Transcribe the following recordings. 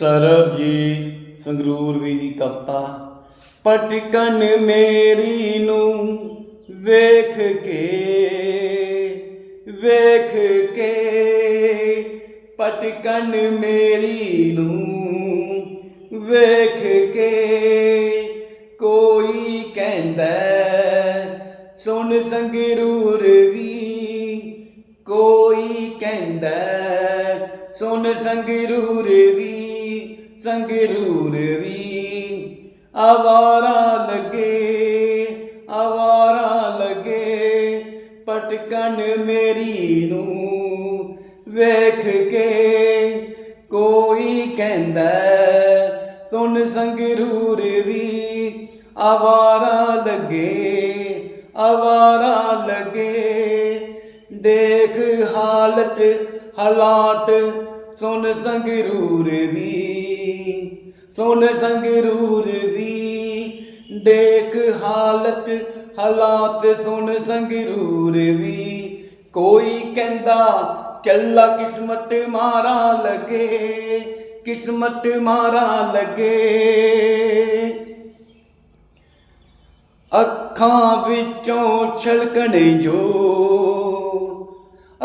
ਸਰਬਜੀਤ ਸੰਗਰੂਰ ਵੀ ਦੀ ਕਵਤਾ, ਪਟਕਨ ਮੇਰੀ ਨੂੰ ਵੇਖ ਕੇ ਵੇਖ ਕੇ, ਪਟਕਨ ਮੇਰੀ ਨੂੰ ਵੇਖ ਕੇ, ਕੋਈ ਕਹਿੰਦਾ ਸੁਣ ਸੰਗਰੂਰ ਵੀ, ਕੋਈ ਕਹਿੰਦਾ ਸੁਣ ਸੰਗਰੂਰ ਵੀ ਸੰਗਰੂਰ ਵੀ ਆਵਾਰਾ ਲੱਗੇ ਆਵਾਰਾ ਲੱਗੇ, ਪਟਕਣ ਮੇਰੀ ਨੂੰ ਵੇਖ ਕੇ ਕੋਈ ਕਹਿੰਦਾ ਸੁਣ ਸੰਗਰੂਰ ਵੀ ਆਵਾਰਾ ਲੱਗੇ ਆਵਾਰਾ ਲੱਗੇ। ਦੇਖ ਹਾਲਤ, ਹਾਲਾਤ ਸੁਣ ਸੰਗਰੂਰ ਦੀ, ਸੁਣ ਸੰਗਰੂਰ ਦੀ। ਦੇਖ ਹਾਲਤ ਹਾਲਾਤ ਸੁਣ ਸੰਗਰੂਰ ਵੀ ਕੋਈ ਕਹਿੰਦਾ, ਚੱਲਾ ਕਿਸਮਤ ਮਾਰਾ ਲੱਗੇ, ਕਿਸਮਤ ਮਾਰਾ ਲੱਗੇ। ਅੱਖਾਂ ਵਿੱਚੋਂ ਛਲਕਣੇ ਜੋ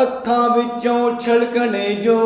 ਅੱਖਾਂ ਵਿੱਚੋਂ ਛਲਕਣ ਜੋ।